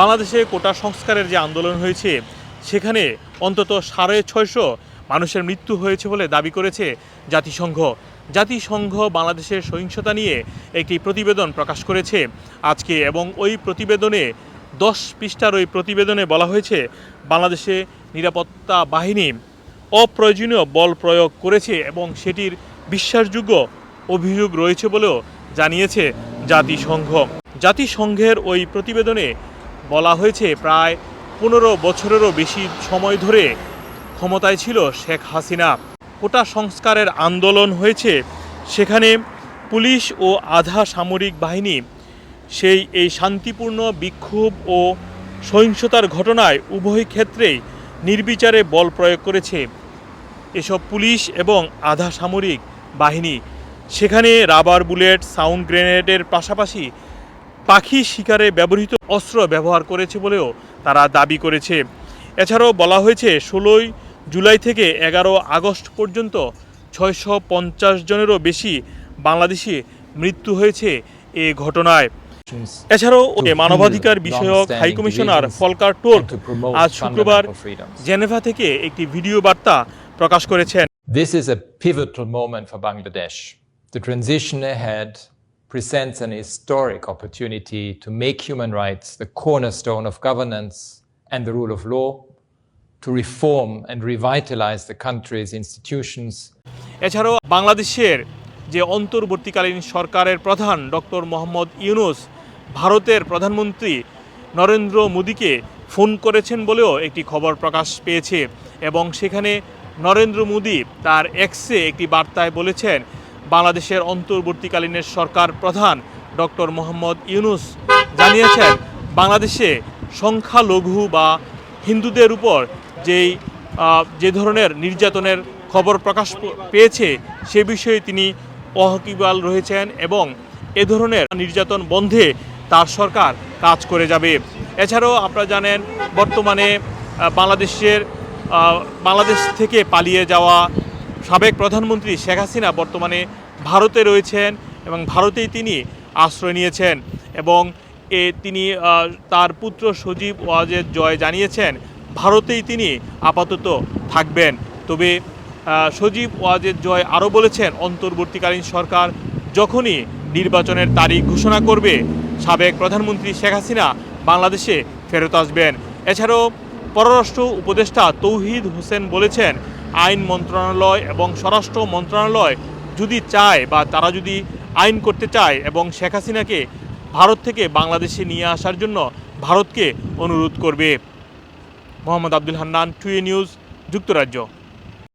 বাংলাদেশে কোটা সংস্কারের যে আন্দোলন হয়েছে, সেখানে অন্তত সাড়ে ছয়শো মানুষের মৃত্যু হয়েছে বলে দাবি করেছে জাতিসংঘ। জাতিসংঘ বাংলাদেশের সহিংসতা নিয়ে একটি প্রতিবেদন প্রকাশ করেছে আজকে এবং ওই প্রতিবেদনে, দশ পৃষ্ঠার ওই প্রতিবেদনে বলা হয়েছে, বাংলাদেশে নিরাপত্তা বাহিনী অপ্রয়োজনীয় বল প্রয়োগ করেছে এবং সেটির বিশ্বাসযোগ্য অভিযোগ রয়েছে বলেও জানিয়েছে জাতিসংঘ। জাতিসংঘের ওই প্রতিবেদনে বলা হয়েছে, প্রায় পনেরো বছরেরও বেশি সময় ধরে ক্ষমতায় ছিল শেখ হাসিনা। কোটা সংস্কারের আন্দোলন হয়েছে। সেখানে পুলিশ ও আধা সামরিক বাহিনী সেই এই শান্তিপূর্ণ বিক্ষোভ ও সহিংসতার ঘটনায় উভয় ক্ষেত্রেই নির্বিচারে বল প্রয়োগ করেছে। এসব পুলিশ এবং আধা সামরিক বাহিনী। সেখানে রাবার বুলেট, সাউন্ড গ্রেনেডের পাশাপাশি পাখি শিকারে ব্যবহৃত অস্ত্র ব্যবহার করেছে বলেও তারা দাবি করেছে। এছাড়াও বলা হয়েছে ষোলোই জুলাই থেকে এগারো আগস্ট পর্যন্ত ছয়শো পঞ্চাশ জনেরও বেশি বাংলাদেশি মৃত্যু হয়েছে এ ঘটনায়। এছাড়াও মানবাধিকার বিষয়ক হাই কমিশনার ফলকার টোর্ক আজ শুক্রবার জেনেভা থেকে একটি ভিডিও বার্তা প্রকাশ করেছেন। This is a pivotal moment for Bangladesh. The transition ahead presents an historic opportunity to make human rights the cornerstone of governance and the rule of law, to reform and revitalize the country's institutions, এছাড়াও বাংলাদেশের যে অন্তর্বর্তীকালীন সরকারের প্রধান doctor Mohammad Yunus ভারতের প্রধানমন্ত্রী নরেন্দ্র মোদীকে phone করেছেন বলেও একটি খবর প্রকাশ পেয়েছে এবং সেখানে নরেন্দ্র মোদী তার এক্সে একটি বার্তায় বলেছেন বাংলাদেশের অন্তর্বর্তীকালীনের সরকার প্রধান ডক্টর মোহাম্মদ ইউনুস জানিয়েছেন, বাংলাদেশে সংখ্যালঘু বা হিন্দুদের উপর যেই যে ধরনের নির্যাতনের খবর প্রকাশ পেয়েছে, সে বিষয়ে তিনি অহকিবাল রয়েছেন এবং এ ধরনের নির্যাতন বন্ধে তার সরকার কাজ করে যাবে। এছাড়াও আপনারা জানেন, বর্তমানে বাংলাদেশের বাংলাদেশ থেকে পালিয়ে যাওয়া সাবেক প্রধানমন্ত্রী শেখ হাসিনা বর্তমানে ভারতে রয়েছেন এবং ভারতেই তিনি আশ্রয় নিয়েছেন এবং এ তিনি তার পুত্র সজীব ওয়াজেদ জয় জানিয়েছেন, ভারতেই তিনি আপাতত থাকবেন। তবে সজীব ওয়াজেদ জয় আরও বলেছেন, অন্তর্বর্তীকালীন সরকার যখনই নির্বাচনের তারিখ ঘোষণা করবে, সাবেক প্রধানমন্ত্রী শেখ হাসিনা বাংলাদেশে ফেরত আসবেন। এছাড়াও পররাষ্ট্র উপদেষ্টা তৌহিদ হোসেন বলেছেন আইন মন্ত্রণালয় এবং স্বরাষ্ট্র মন্ত্রণালয় যদি চায় বা তারা যদি আইন করতে চায় এবং শেখ হাসিনাকে ভারত থেকে বাংলাদেশে নিয়ে আসার জন্য ভারতকে অনুরোধ করবে। মোহাম্মদ আব্দুল হান্নান, টুয়ে নিউজ, যুক্তরাজ্য।